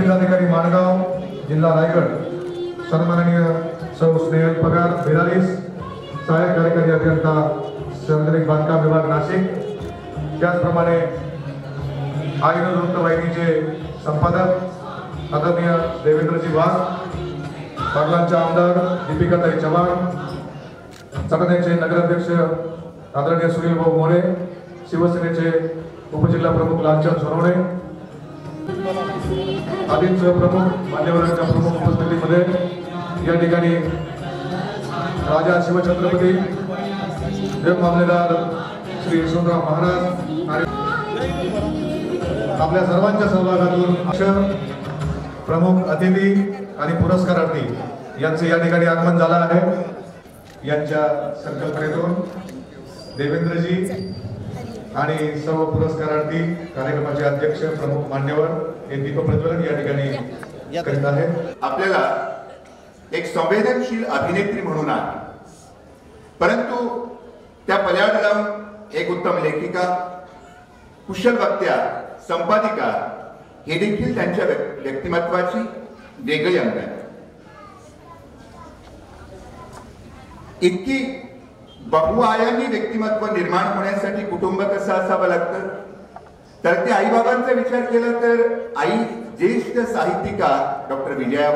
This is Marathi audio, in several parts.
उपजिल्हाधिकारी माणगाव जिल्हा रायगड. सन्माननीय सौ स्नेहल पगार बेलालीस सहाय्यक कार्यकारी अभियंता सार्वजनिक बांधकाम विभाग नाशिक. त्याचप्रमाणे आईनं वृत्तवाहिनीचे संपादक आदरणीय देवेंद्रजी वाघ पाटलांचे आमदार दीपिकाताई चव्हाण सगळ्यांचे नगराध्यक्ष आदरणीय सुनील भाऊ मोरे शिवसेनेचे उपजिल्हा प्रमुख लालचंद सोनवणे. आदींसह प्रमुख मान्यवरांच्या प्रमुख उपस्थितीमध्ये या ठिकाणी राजा शिवछत्रपती देव मामलेदार श्री यशवंतराव महाराज आणि आपल्या सर्वांच्या सहभागातून अक्षर प्रमुख अतिथी आणि पुरस्कारार्थी यांचे या ठिकाणी आगमन झालं आहे. यांच्या संकल्पनेतून देवेंद्रजी आणि सर्व पुरस्कारार्थी कार्यक्रमाचे अध्यक्ष प्रमुख मान्यवर हे दीप प्रज्वलन या ठिकाणी करीत आहेत आपल्याला एक संवेदनशील अभिनेत्री म्हणून आहे परंतु त्या पल्याड जाऊन एक उत्तम लेखिका कुशल वक्त्या संपादिका हे देखील त्यांच्या व्यक्- व्यक्तिमत्वाची वेगळी अंग आहे. इतकी बहुआयामी व्यक्तिमत्व निर्माण होण्यासाठी कुटुंब कसं असावं लागतं? तर ते आईबाबांचा विचार केला तर आई ज्येष्ठ साहित्यिका डॉक्टर विजया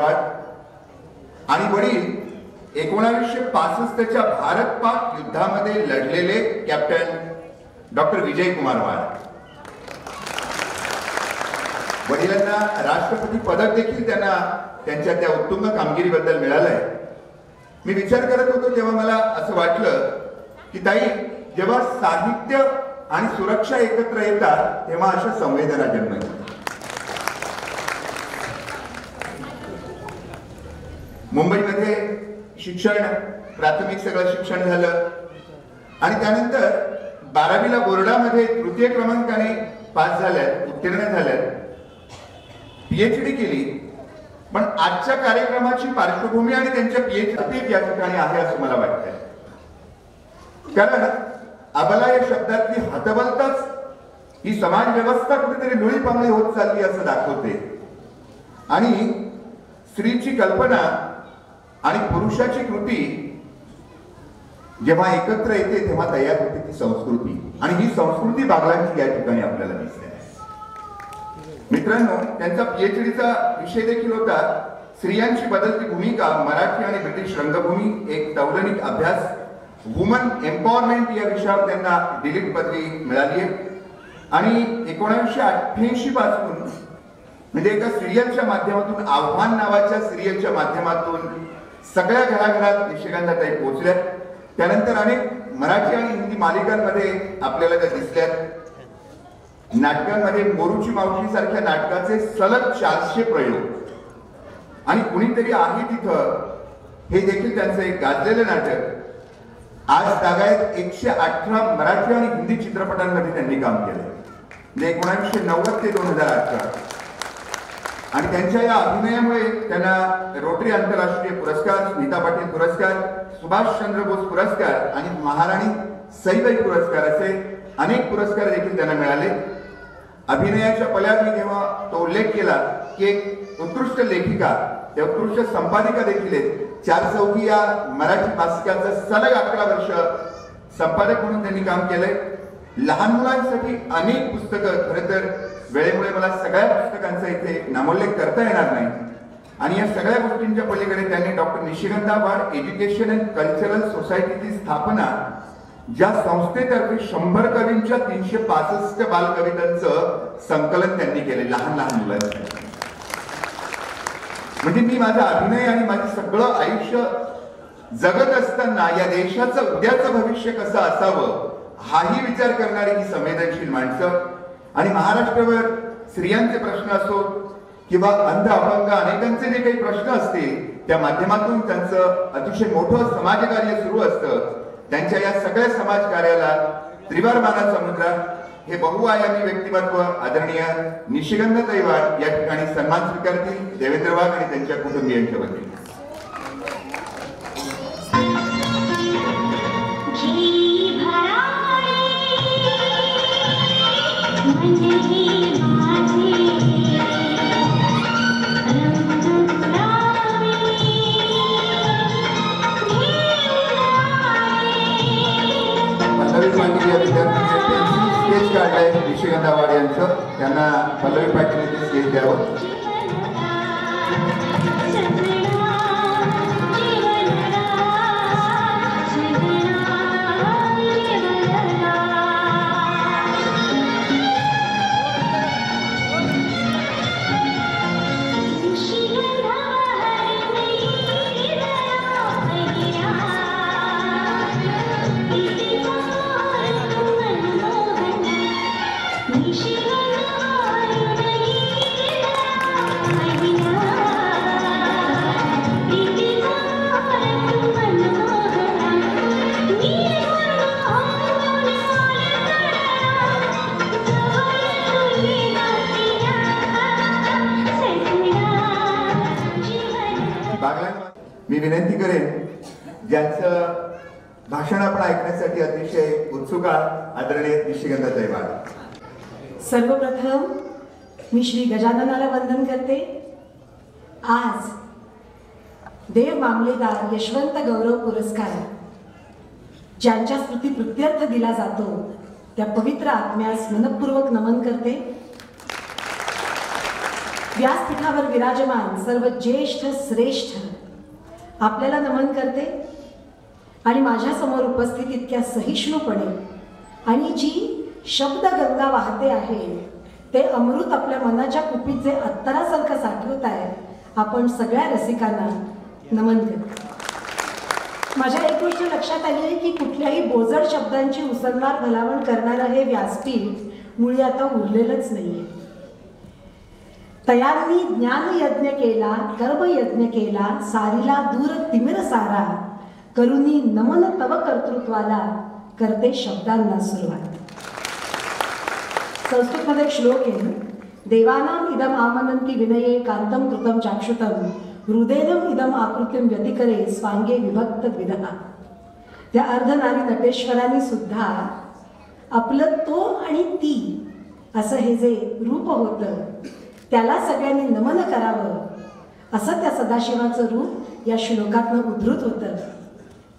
आणि वडील एकोणावीसशे पासष्टच्या भारत पाक युद्धामध्ये लढलेले कॅप्टन डॉक्टर विजय कुमार वाड. वडिलांना राष्ट्रपती पदक देखील त्यांना त्यांच्या त्या उत्तुंग कामगिरीबद्दल मिळालंय. मी विचार करत होतो तेव्हा मला असं वाटलं की ताई जेव्हा साहित्य आणि सुरक्षा एकत्र येतात तेव्हा अशा संवेदना जन्म येतात मुंबईमध्ये शिक्षण प्राथमिक सगळं शिक्षण झालं. आणि त्यानंतर बारावीला बोर्डामध्ये तृतीय क्रमांकाने पास झाल्यात उत्तीर्ण झाल्यात. पीएचडी केली. पण आजच्या कार्यक्रमाची पार्श्वभूमी आणि त्यांच्या पीएच या ठिकाणी आहे असं मला वाटतंय. कारण अबला या शब्दातली हतबलताच ही समाज व्यवस्था कुठेतरी लोळी पांगळी होत चालली असं दाखवते. आणि स्त्रीची कल्पना आणि पुरुषाची कृती जेव्हा एकत्र येते तेव्हा तयार होते ती संस्कृती. आणि ही संस्कृती बागलांची या ठिकाणी आपल्याला दिसते. मित्रांनो त्यांचा पीएचडीचा विषय देखील होता. स्त्रियांची बदलती भूमिका मराठी आणि ब्रिटिश रंगभूमी एक तौलनिक अभ्यास वुमन एम्पॉवरमेंट या विषयावर त्यांना डिलीट पदवी मिळाली आहे. आणि एकोणीसशे अठ्ठ्याऐंशी पासून म्हणजे एका सिरियलच्या माध्यमातून आव्हान नावाच्या सिरियलच्या माध्यमातून सगळ्या घराघरात निशिगंधाताई पोहोचल्या त्यानंतर अनेक मराठी आणि हिंदी मालिकांमध्ये आपल्याला त्या दिसल्यात. नाटकांमध्ये मोरूची मावशी सारख्या नाटकाचे सलग चारशे प्रयोग. आणि कुणीतरी आहे तिथं हे देखील त्यांचं एक गाजलेलं नाटक. आज तागायत एकशे अठरा मराठी आणि हिंदी चित्रपटांमध्ये त्यांनी काम केलं म्हणजे एकोणीसशे नव्वद ते दोन हजार अठरा. आणि त्यांच्या या अभिनयामुळे त्यांना रोटरी आंतरराष्ट्रीय पुरस्कार स्मिता पाटील पुरस्कार सुभाषचंद्र बोस पुरस्कार आणि महाराणी सईबाई पुरस्कार असे अनेक पुरस्कार देखील त्यांना मिळाले. अभिनयाच्या पल्यात मी जेव्हा तो उल्लेख केला की एक उत्कृष्ट लेखिका त्या उत्कृष्ट संपादिका देखील आहेत. चार चौकी या मराठी मासिकाचं सलग अकरा वर्ष संपादक म्हणून त्यांनी काम केलंय. लहान मुलांसाठी अनेक पुस्तकं खरं तर वेळेमुळे मला सगळ्या पुस्तकांचा इथे नामोल्लेख करता येणार नाही. आणि या सगळ्या गोष्टींच्या पलीकडे त्यांनी डॉक्टर निशिगंधा वाड एज्युकेशन अँड कल्चरल सोसायटीची स्थापना ज्या संस्थेतर्फे शंभर कवींच्या तीनशे पासष्ट बालकवितांचं संकलन त्यांनी केले लहान लहान मुलांसाठी. म्हणजे मी माझा अभिनय आणि माझं सगळं आयुष्य जगत असताना या देशाचं उद्याचं भविष्य कसं असावं हाही विचार करणारी ही संवेदनशील माणसं. आणि महाराष्ट्रावर स्त्रियांचे प्रश्न असो किंवा अंध अपंग अनेकांचे जे काही प्रश्न असतील त्या माध्यमातून त्यांचं अतिशय मोठं समाजकार्य सुरू असतं. त्यांच्या या सगळ्या समाजकार्याला त्रिवार मानाचा मुद्रा. हे बहुआयामी व्यक्तिमत्व आदरणीय निशिगंध दैवाड या ठिकाणी सन्मान स्वीकारतील देवेंद्र वाघ आणि त्यांच्या कुटुंबियांच्या वतीने. म्हणजे ಇಂದಾದ ಅಂತ त्यांना ಫಲವಳಿ ಪಟ್ಟಿ मी विनंती करेन ज्यांचं भाषण आपण ऐकण्यासाठी अतिशय उत्सुक आहात आदरणीय निशिगंध दैवाड सर्वप्रथम मी श्री गजाननाला वंदन करते. आज देव मामलेदार यशवंत गौरव पुरस्कार ज्यांच्या स्मृती प्रत्यर्थ दिला जातो त्या पवित्र आत्म्यास मनपूर्वक नमन करते. व्यासपीठावर विराजमान सर्व ज्येष्ठ श्रेष्ठ आपल्याला नमन करते आणि माझ्यासमोर उपस्थित इतक्या सहिष्णुपणे आणि जी शब्दगंगा वाहते आहे ते अमृत आपल्या मनाच्या कुपीत जे अत्तरासारखं साठवत आहे. आपण सगळ्या रसिकांना नमन करतो माझ्या एक गोष्ट लक्षात आली आहे की कुठल्याही बोजड शब्दांची उसळणार भलावण करणारं हे व्यासपीठ मुळी आता उरलेलंच नाही आहे तयांनी ज्ञानयज्ञ केला कर्मयज्ञ केला सारीला दूर तिमिर सारा. करुनी नमन तव कर्तृत्वाला. करते शब्दांना सुरुवात. संस्कृतमध्ये एक श्लोक आहे देवानाम इदम आमनंती विनये कांतम कृतम चाक्षुतम हृदयम इदम आकृतीम व्यतिकरे स्वांगे विभक्त विधा त्या अर्धनारी नटेश्वरांनी सुद्धा आपलं तो आणि ती असं हे जे रूप होतं त्याला सगळ्यांनी नमन करावं. असं त्या सदाशिवाचं रूप या श्लोकातनं उद्धृत होतं.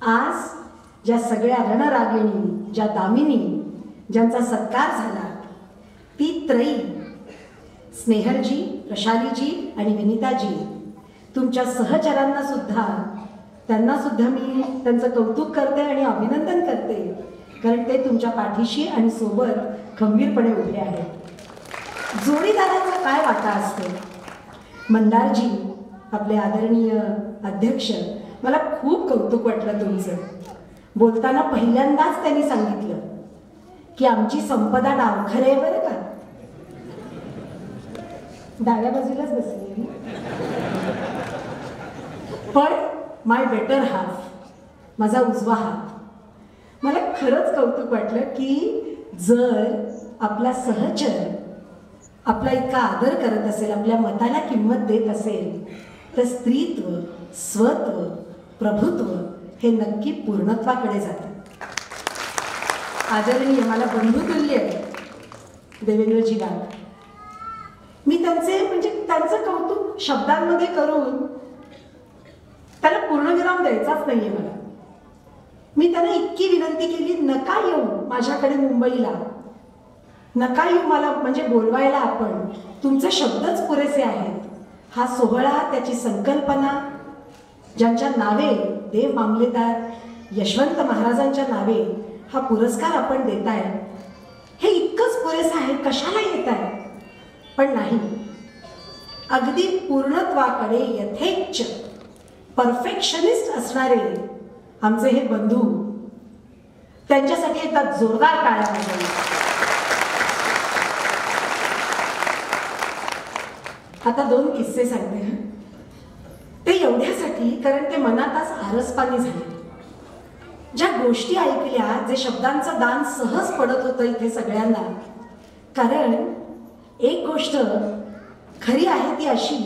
आज ज्या सगळ्या रणरागिणी ज्या दामिनी ज्यांचा सत्कार झाला ती त्रयी स्नेहलजी प्रशालीजी आणि विनिताजी तुमच्या सहचरांना सुद्धा त्यांना सुद्धा मी त्यांचं कौतुक करते आणि अभिनंदन करते कारण ते तुमच्या पाठीशी आणि सोबत खंबीरपणे उभे आहेत. जोडीदाराचा काय वाटा असतो? मंदारजी आपले आदरणीय अध्यक्ष मला खूप कौतुक वाटलं तुमचं. बोलताना पहिल्यांदाच त्यांनी सांगितलं की आमची संपदा डावखर आहे बरं का? डाव्या बाजूलाच बसली पण माय बेटर हाफ माझा उजवा हात मला खरंच कौतुक वाटलं की जर आपला सहचर आपला इतका आदर करत असेल आपल्या मताला किंमत देत असेल तर स्त्रीत्व स्वत्व प्रभुत्व हे नक्की पूर्णत्वाकडे जातं. आदरणीय मला बंधुतुल्य देवेंद्रजी वाघ मी त्यांचे म्हणजे त्यांचं कौतुक शब्दांमध्ये करून त्याला पूर्णविराम द्यायचाच नाहीये मला. मी त्यांना इतकी विनंती केली नका येऊ माझ्याकडे मुंबईला. नका येऊ मला म्हणजे बोलवायला आपण तुमचे शब्दच पुरेसे आहेत. हा सोहळा त्याची संकल्पना ज्यांच्या नावे देव मामलेदार यशवंत महाराजांच्या नावे हा पुरस्कार आपण देताय. हे इतकंच पुरेसं आहे कशाला येत आहे पण नाही. अगदी पूर्णत्वाकडे यथेच्छ परफेक्शनिस्ट असणारे आमचे हे बंधू त्यांच्यासाठी एकदा जोरदार टाळ्या आता दोन किस्से सांगते. ते एवढ्यासाठी कारण ते मनात आज आरसपाणी झाले. ज्या गोष्टी ऐकल्या जे शब्दांचं दान सहज पडत होतं इथे सगळ्यांना. कारण एक गोष्ट खरी आहे ती अशी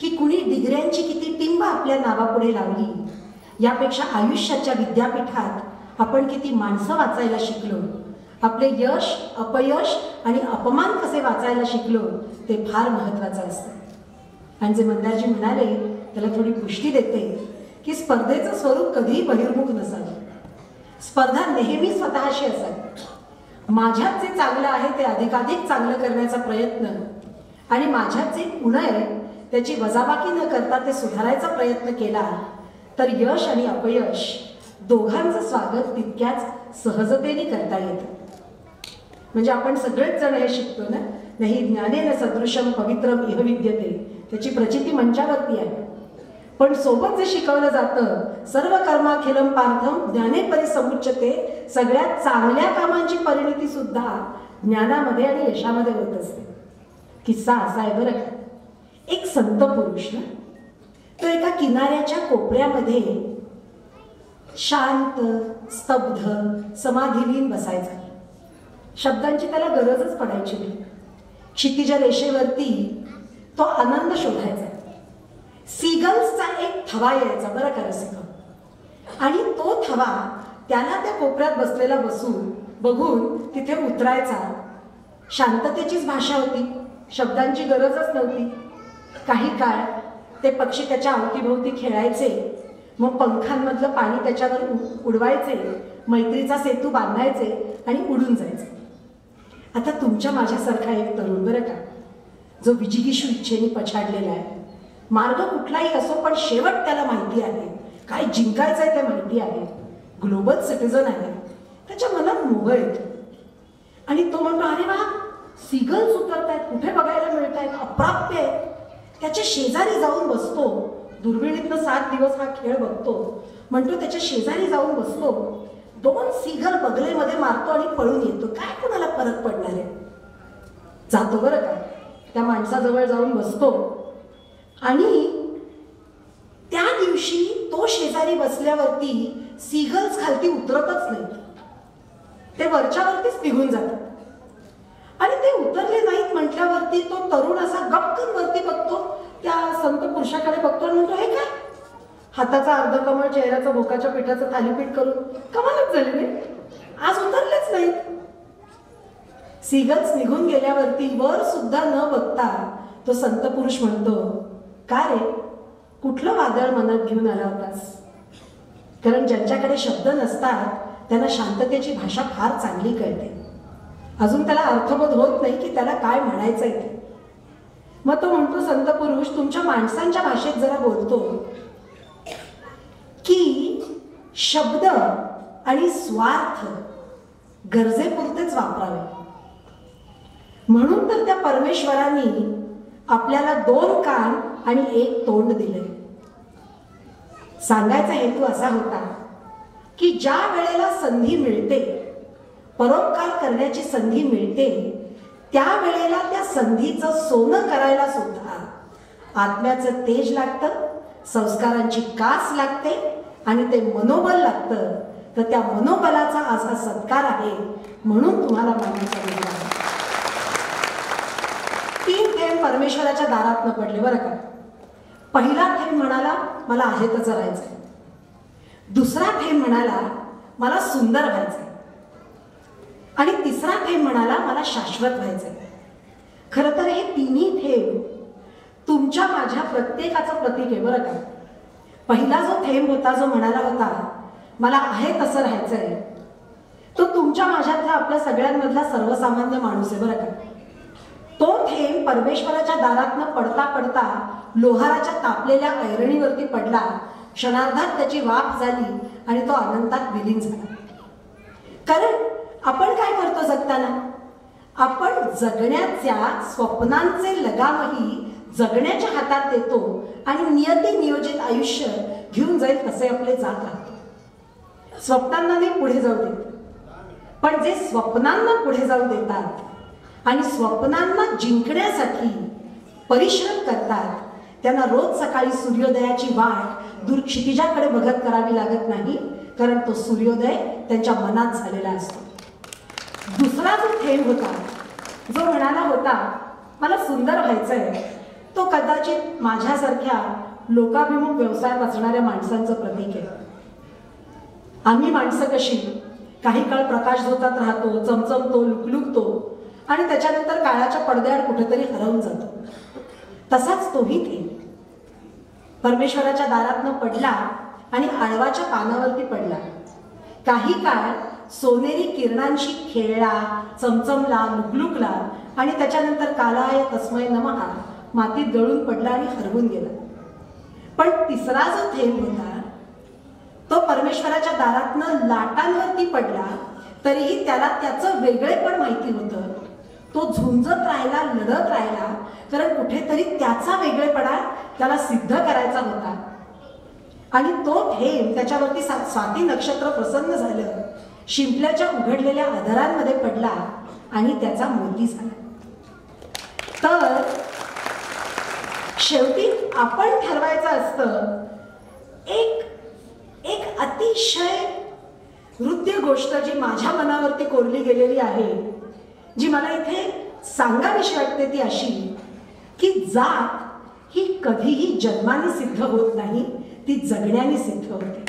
की कुणी डिग्र्यांची किती टिंब आपल्या नावापुढे लावली यापेक्षा आयुष्याच्या विद्यापीठात आपण किती माणसं वाचायला शिकलो आपले यश अपयश आणि अपमान कसे वाचायला शिकलो ते फार महत्त्वाचं असतं. आणि जे मंदारजी म्हणाले त्याला थोडी पुष्टी देते की स्पर्धेचं स्वरूप कधीही बहिर्मुख नसावं. स्पर्धा नेहमी स्वतःशी असावी. माझ्यात जे चांगलं आहे ते अधिकाधिक चांगलं करण्याचा प्रयत्न आणि माझ्यात जे उणं आहे त्याची वजाबाकी न करता ते सुधारायचा प्रयत्न केला तर यश आणि अपयश दोघांचं स्वागत तितक्याच सहजतेने करता येतं. म्हणजे आपण सगळेच जण हे शिकतो ना? नाही ज्ञानेन सदृशम पवित्रम इह विद्यते. त्याची प्रचिती मंचावरती आहे. पण सोबत जे शिकवलं जातं सर्व कर्माखिलम पार्थम ज्ञाने समुच्चते सगळ्यात चांगल्या कामांची परिणिती सुद्धा ज्ञानामध्ये आणि यशामध्ये होत असते. किस्सा असा आहे बरं का. एक संत पुरुष ना तो एका किनाऱ्याच्या कोपऱ्यामध्ये शांत स्तब्ध समाधीलीन बसायचा. शब्दांची त्याला गरजच पडायची नाही. क्षितिजा रेषेवरती तो आनंद शोधायचा. सीगल्सचा एक थवा यायचा बरं का रसिक? आणि तो थवा त्याला त्या कोपऱ्यात बसलेला बसून बघून तिथे उतरायचा. शांततेचीच भाषा होती. शब्दांची गरजच नव्हती. काही काळ ते पक्षी त्याच्या अवतीभोवती खेळायचे. मग पंखांमधलं पाणी त्याच्यावर उ- उडवायचे. मैत्रीचा सेतू बांधायचे आणि उडून जायचे. आता तुमच्या माझ्यासारखा एक तरुण बरं का? जो विजिगिषू इच्छेने पछाडलेला आहे. मार्ग कुठलाही असो पण शेवट त्याला माहिती आहे. काय जिंकायचं आहे ते माहिती आहे. ग्लोबल सिटीजन आहे. त्याच्या मनात मोह येतो आणि तो म्हणतो अरे वा सिगल्स उतरतायत कुठे बघायला मिळत आहेत अप्राप्य आहेत त्याच्या शेजारी जाऊन बसतो. दुर्बिणीतनं सात दिवस हा खेळ बघतो. म्हणतो त्याच्या शेजारी जाऊन बसतो. दोन सिगल बगलेमध्ये मारतो आणि पळून येतो. काय कुणाला फरक पडणार आहे? जातो बरं का? त्या माणसाजवळ जाऊन बसतो. आणि त्या दिवशी तो शेजारी बसल्यावरती सिगल्स खालती उतरतच नाही ते वरच्यावरतीच निघून जातात. आणि ते उतरले नाहीत म्हटल्यावरती तो तरुण असा गपकन वरती बघतो. त्या संत पुरुषाकडे बघतो आणि म्हणतो हे काय हाताचा अर्धकमळ चेहऱ्याचा भोकाच्या पिठाचं थालीपीठ करून कमालच झाली नाही. आज उतरलेच नाहीत. सिगल्स निघून गेल्यावरती वर सुद्धा न बघता तो संत पुरुष म्हणतो का रे? कुठलं वादळ मनात घेऊन आला होतास? कारण ज्यांच्याकडे शब्द नसतात त्यांना शांततेची भाषा फार चांगली कळते. अजून त्याला अर्थबोध होत नाही की त्याला काय म्हणायचंय ते. मग तो म्हणतो संत पुरुष तुमच्या माणसांच्या भाषेत जरा बोलतो. की शब्द आणि स्वार्थ गरजेपुरतेच वापरावे. म्हणून तर त्या परमेश्वरांनी आपल्याला दोन कान आणि एक तोंड दिले. सांगायचा हेतू असा होता की ज्या वेळेला संधी मिळते परोपकार करण्याची संधी मिळते त्या वेळेला त्या संधीचं सोनं करायला सुद्धा आत्म्याचं तेज लागतं संस्कारांची कास लागते आणि ते मनोबल लागतं. तर त्या मनोबलाचा आज हा सत्कार आहे म्हणून तुम्हाला सांगितलं आहे. तीन थेंब परमेश्वराच्या दारात पडले बरं का. पहिला थेंब म्हणाला मला आहे तसं राहायचंय. दुसरा थेंब म्हणाला मला सुंदर व्हायचंय. आणि तिसरा थेंब म्हणाला मला शाश्वत व्हायचंय. खरं तर हे तिन्ही थेंब तुमच्या माझ्या प्रत्येकाचं प्रतीक आहे बरं का. पहिला जो थेंब होता जो म्हणाला होता मला आहे तसं राहायचंय. तो तुमच्या माझ्यातला आपल्या सगळ्यांमधला सर्वसामान्य माणूस आहे बरं का? तो थेंब परमेश्वराच्या दारातनं पडता पडता लोहाराच्या तापलेल्या ऐरणीवरती पडला. क्षणार्धात त्याची वाफ झाली आणि तो अनंतात विलीन झाला. कारण आपण काय करतो जगताना? आपण जगण्याच्या स्वप्नांचे लगामही जगण्याच्या हातात देतो आणि नियती नियोजित आयुष्य घेऊन जाईल तसे आपले जात राहतो स्वप्नांना नाही पुढे जाऊ देत. पण जे स्वप्नांना पुढे जाऊ देतात आणि स्वप्नांना जिंकण्यासाठी परिश्रम करतात त्यांना रोज सकाळी सूर्योदयाची वाट दूर क्षितिजाकडे बघत करावी लागत नाही कारण तो सूर्योदय त्यांच्या मनात झालेला असतो. दुसरा जो थेंब होता जो म्हणाला होता मला सुंदर व्हायचं आहे तो कदाचित माझ्यासारख्या लोकाभिमुख व्यवसायात असणाऱ्या माणसांचं प्रतीक आहे. आम्ही माणसं कशी? काही काळ प्रकाश झोतात राहतो चमचमतो लुकलुकतो आणि त्याच्यानंतर काळाच्या पडद्याआड कुठेतरी हरवून जातो. तसाच तोही ते. परमेश्वराच्या दारातनं पडला आणि आळवाच्या पानावरती पडला. काही काळ सोनेरी किरणांशी खेळला चमचमला लुकलुकला आणि त्याच्यानंतर कालाय तस्मय नमहा. मातीत गळून पडला आणि हरवून गेला. पण तिसरा जो थेंब होता तो परमेश्वराच्या दारातनं लाटांवरती पडला तरीही त्याला त्याचं वेगळेपण माहिती होतं. तो झुंजत राहिला लढत राहिला कारण कुठेतरी त्याचा वेगळेपणा त्याला सिद्ध करायचा होता. आणि तो थेंब त्याच्यावरती सा- स्वाती नक्षत्र प्रसन्न झालं. शिंपल्याच्या उघडलेल्या आधारांमध्ये पडला आणि त्याचा मोती झाला. तर शेवटी आपण ठरवायचं असतं एक एक अतिशय हृदय गोष्ट जी माझ्या मनावरती कोरली गेलेली आहे जी मला इथे सांगावीशी वाटते ती अशी की जात ही कधीही जन्माने सिद्ध होत नाही ती जगण्याने सिद्ध होते.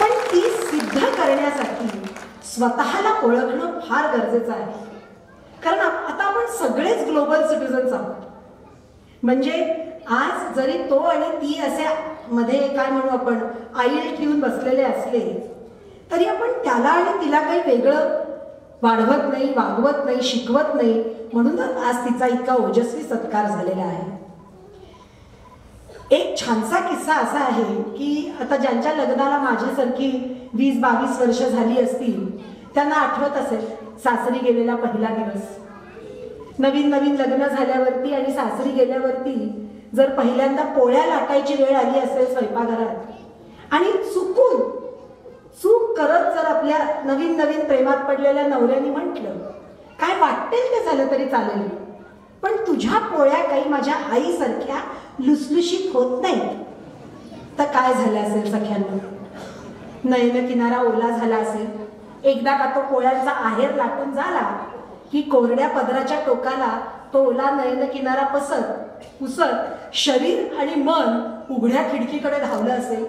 पण ती सिद्ध करण्यासाठी स्वतःला ओळखणं फार गरजेचं आहे. कारण आता आपण सगळेच ग्लोबल सिटीजन्स आहोत. म्हणजे आज जरी तो आणि ती असे मध्ये काय म्हणू आपण आईल ठेवून बसलेले असले तरी आपण त्याला आणि तिला काही वेगळं वाढवत नाही वागवत नाही शिकवत नाही म्हणूनच आज तिचा इतका ओजस्वी सत्कार झालेला आहे. एक छानसा किस्सा असा आहे की आता ज्यांच्या लग्नाला माझ्यासारखी वीस बावीस वर्ष झाली असतील त्यांना आठवत असेल सासरी गेलेला पहिला दिवस. नवीन नवीन लग्न झाल्यावरती आणि सासरी गेल्यावरती जर पहिल्यांदा पोळ्या लाटायची वेळ आली असेल स्वयंपाकघरात आणि चुकून चूक करत जर आपल्या नवीन नवीन प्रेमात पडलेल्या नवऱ्याने म्हटलं काय वाटेल ते झालं तरी चालेल. पण तुझ्या पोळ्या काही माझ्या आईसारख्या लुसलुशीत होत नाहीत. तर काय झालं असेल सख्यांना? नयन किनारा ओला झाला असेल. एकदा का तो पोळ्यांचा आहेर लाटून झाला की कोरड्या पदराच्या टोकाला तो ओला नयन किनारा पसत पुसत शरीर आणि मन उघड्या खिडकीकडे धावलं असेल.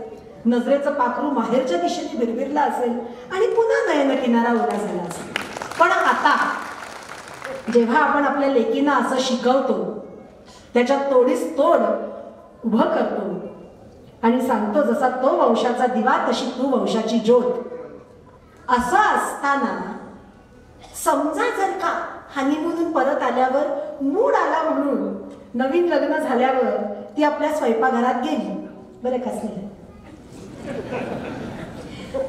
नजरेचं पाखरू माहेरच्या दिशेने बिरबिरला असेल आणि पुन्हा नयन किनारा ओला झाला असेल. पण आता जेव्हा आपण आपल्या लेकींना असं शिकवतो त्याच्यात तोडीस तोड उभं करतो आणि सांगतो जसा तो वंशाचा दिवा तशी तू वंशाची ज्योत. असं असताना समजा जर का हानीमधून परत आल्यावर मूड आला म्हणून नवीन लग्न झाल्यावर ती आपल्या स्वयंपाकघरात गेली. बरं कसले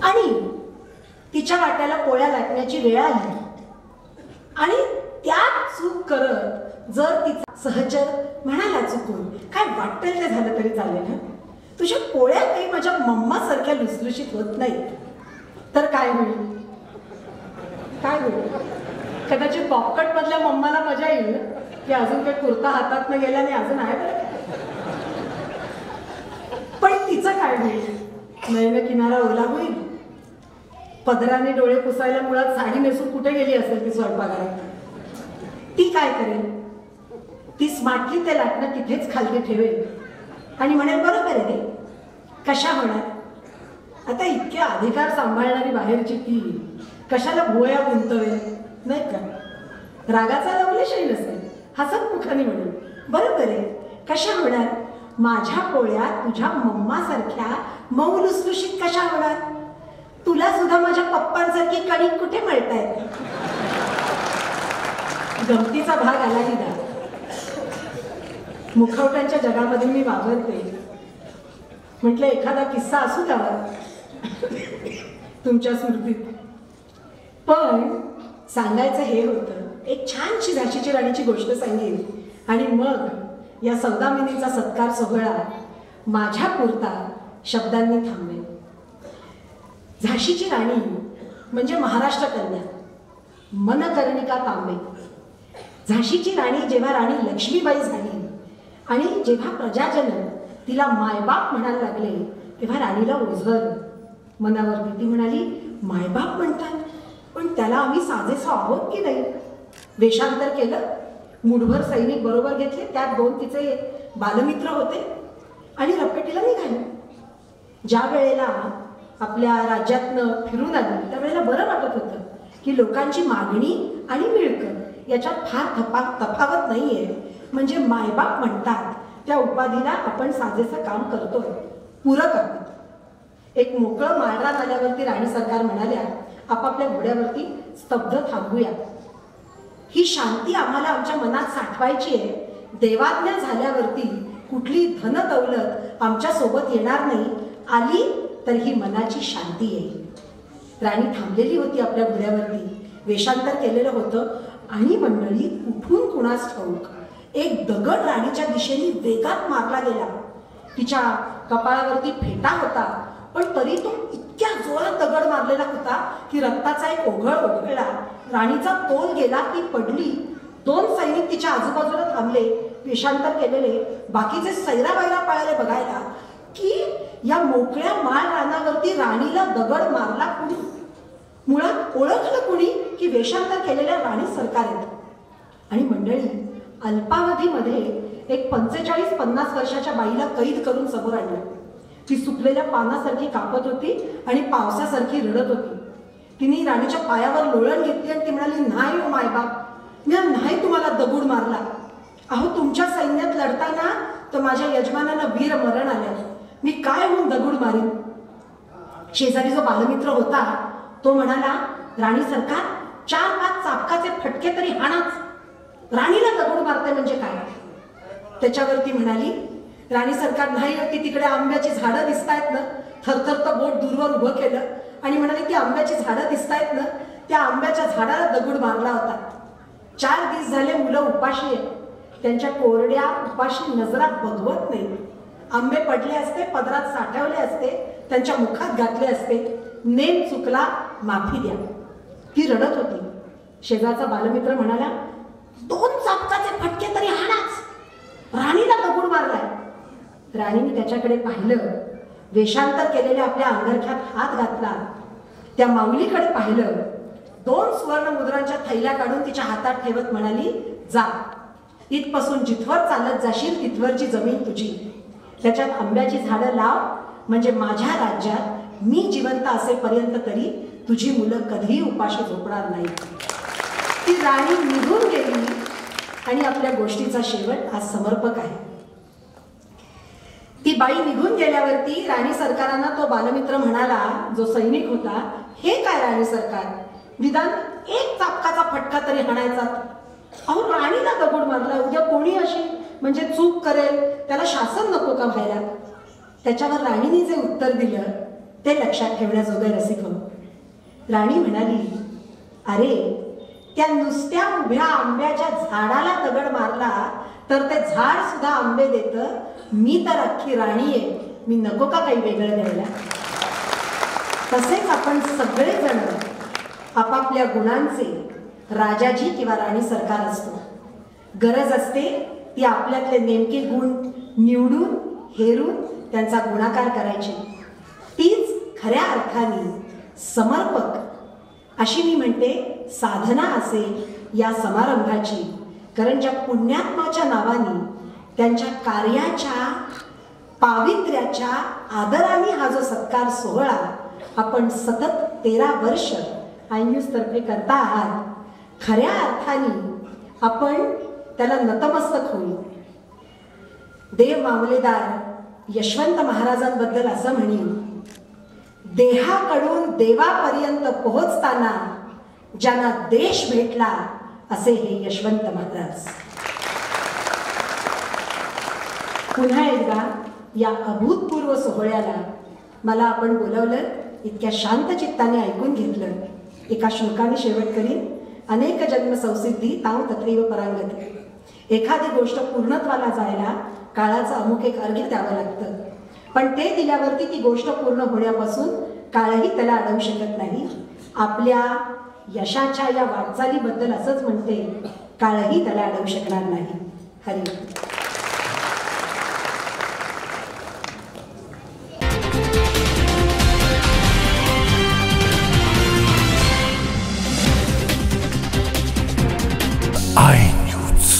आणि तिच्या वाट्याला पोळ्या लाटण्याची वेळ आली. आणि त्यात चूक करत जर तिचा सहचर म्हणाला चुकून काय वाटेल ते झालं तरी चालेल ना तुझ्या पोळ्या काही माझ्या मम्मासारख्या लुसलुशीत होत नाहीत. तर काय होईल? काय बोलू? कदाचित पॉपकट मधल्या मम्माला मजा येईल की अजून काही कुर्ता हातात न गेल्याने अजून आहे बरं. पण तिचं काय होईल? नयन किनारा ओला होईल. पदराने डोळे पुसायला मुळात साडी नेसून कुठे गेली असेल ती स्वयंपाकघरात ती काय करेल? ती स्मार्टली ते लाटणं तिथेच खालती ठेवेल. आणि म्हणेल बरोबर आहे ते कशा होणार? आता इतके अधिकार सांभाळणारी बाहेरची ती कशाला भुवया गुंतवे? नाही का? रागाचा लवलेशही नसेल हसत मुखाने म्हणून बरोबर आहे कशा होणार? माझ्या पोळ्या तुझ्या मम्मासारख्या मऊ लुसलुशीत कशा होणार? तुला सुद्धा माझ्या पप्पांसारखी कणिक कुठे मिळतायत? गमतीचा भाग आला की दा मुखवट्यांच्या जगामध्ये मी वावरते. म्हटलं एखादा किस्सा असू द्यावा. तुमच्या स्मृतीत पण सांगायचं हे होतं एक छानशी झाशीची राणीची गोष्ट सांगेन. आणि मग या सौदामिनीचा सत्कार सोहळा माझ्या पुरता शब्दांनी थांबेल. झाशीची राणी म्हणजे महाराष्ट्र कन्या मनकर्णिका तांबे. झाशीची राणी जेव्हा राणी लक्ष्मीबाई झाली आणि जेव्हा प्रजाजन तिला मायबाप म्हणायला लागले तेव्हा राणीला ओझरलं मनावरती ती म्हणाली मायबाप म्हणतात? पण त्याला आम्ही साजेसो आहोत की नाही? वेषांतर केलं. मुठभर सैनिक बरोबर घेतले. त्यात दोन तिचे बालमित्र होते आणि रपेटीला निघाले. ज्या वेळेला आपल्या राज्यातनं फिरून आली त्यावेळेला बरं वाटत होतं की लोकांची मागणी आणि मिळकत याच्यात फार थपा तफावत नाहीये. म्हणजे मायबाप म्हणतात त्या उपाधीला आपण साजेसं काम करतोय. पूरक आहोत. एक मोकळं माळरान आल्यावरती राणी सरकार म्हणाल्या आपापल्या घोड्यावरती स्तब्ध थांबूया. ही शांती आम्हाला आमच्या मनात साठवायची आहे. देवाज्ञा झाल्यावरती कुठली धन दौलत आमच्यासोबत येणार नाही आली तर ही मनाची शांती येईल. राणी थांबलेली होती आपल्या घोड्यावरती. वेषांतर केलेलं होतं आणि मंडळी कुठून कुणास ठाऊक एक दगड राणीच्या दिशेने वेगात मारला गेला. तिच्या कपाळावरती फेटा होता पण तरी तो इतक्या जोरात दगड मारलेला होता की रक्ताचा एक ओघळ ओघळला. राणीचा तोल गेला ती पडली. दोन सैनिक तिच्या आजूबाजूला थांबले पेशांतर केलेले. बाकीचे सैराबाईला पाळाले बघायला की या मोकळ्या माळ रानावरती राणीला दगड मारला कुणी? मुळात ओळखलं कुणी की वेषांतर केलेल्या राणी सरकार येत आणि मंडळी अल्पावधीमध्ये एक पंचेचाळीस पन्नास वर्षाच्या बाईला कैद करून समोर आणलं. ती सुकलेल्या पानासारखी कापत होती आणि पावसासारखी रडत होती. तिने राणीच्या पायावर लोळण घेतली आणि ती म्हणाली नाही हो मायबाप मी नाही तुम्हाला दगड मारला. अहो तुमच्या सैन्यात लढताना तर माझ्या यजमानांना वीर मरण आले. मी काय होऊन दगड मारीन? शेजारी जो बालमित्र होता तो म्हणाला राणी सरकार चार पाच चापकाचे फटके तरी हाणाच. राणीला दगड मारते म्हणजे काय? त्याच्यावरती म्हणाली राणी सरकार नाही होती तिकडे आंब्याची झाडं दिसतायत ना. थरथरतं बोट दूरवर उभं केलं आणि म्हणाले की आंब्याची झाडं दिसतायत ना त्या आंब्याच्या झाडाला दगड मारला होता. चार दिवस झाले मुलं उपाशी आहेत. त्यांच्या कोरड्या उपाशी नजरा बघवत नाही आंबे पडले असते पदरात साठवले असते त्यांच्या मुखात घातले असते. नेम चुकला माफी द्या. ती रडत होती. शेजारचा बालमित्र म्हणाला दोन चापकाचे फटके तरी हाणाच. राणीला दगड मारलाय. राणीने त्याच्याकडे पाहिलं वेषांतर केलेल्या आपल्या अंगरख्यात हात घातला. त्या माऊलीकडे पाहिलं दोन सुवर्ण मुद्रांच्या थैल्या काढून तिच्या हातात ठेवत म्हणाली जा. इथपासून जिथवर चालत जाशील तिथवरची जमीन तुझी. त्याच्यात आंब्याची झाडं लाव म्हणजे माझ्या राज्यात मी जिवंत असेपर्यंत तरी तुझी मुलं कधीही उपाशी झोपणार नाही ती राणी निघून गेली आणि आपल्या गोष्टीचा शेवट आज समर्पक आहे. बाई निघून गेल्यावरती राणी सरकारांना तो बालमित्र म्हणाला जो सैनिक होता हे काय राणी सरकार? विधान एक चापकाचा फटका तरी हाणायचा? अहो राणीला दगड मारला उद्या कोणी अशी? म्हणजे चूक करेल त्याला शासन नको का व्हायला त्याच्यावर राणीने जे उत्तर दिलं ते लक्षात ठेवण्याजोगं रसिक राणी म्हणाली अरे त्या नुसत्या उभ्या आंब्याच्या झाडाला दगड मारला तर ते झाड सुद्धा आंबे देत मी तर अख्खी राणी आहे. मी नको का काही वेगळं द्यायला तसेच आपण सगळेजण आपापल्या गुणांचे राजाजी किंवा राणी सरकार असतो. गरज असते ती आपल्यातले नेमके गुण निवडून हेरून त्यांचा गुणाकार करायची. तीच खऱ्या अर्थाने समर्पक. अशी मी म्हणते साधना असेल या समारंभाची. कारण ज्या पुण्यात्माच्या नावाने त्यांच्या कार्याच्या पावित्र्याच्या आदराने हा जो सत्कार सोहळा आपण सतत तेरा वर्ष आय न्यूजतर्फे करता आहात खऱ्या अर्थाने आपण त्याला नतमस्तक होईल देव मामलेदार यशवंत महाराजांबद्दल असं म्हणेन देहाकडून देवापर्यंत पोहोचताना ज्यांना देश भेटला असे हे यशवंत महाराज. पुन्हा एकदा या अभूतपूर्व सोहळ्याला मला आपण बोलवलं इतक्या शांत चित्ताने ऐकून घेतलं. एका श्लोकाने शेवट करीन. अनेक जन्म संसिद्धी ताव तत्रीव परांगती. एखादी गोष्ट पूर्णत्वाला जायला काळाचं अमुक एक अर्घ्य द्यावं लागतं. पण ते दिल्यावरती ती गोष्ट पूर्ण होण्यापासून काळही त्याला अडवू शकत नाही. आपल्या यशाच्या या वाटचालीबद्दल असंच म्हणते काळही त्याला अडवू शकणार नाही. हरी.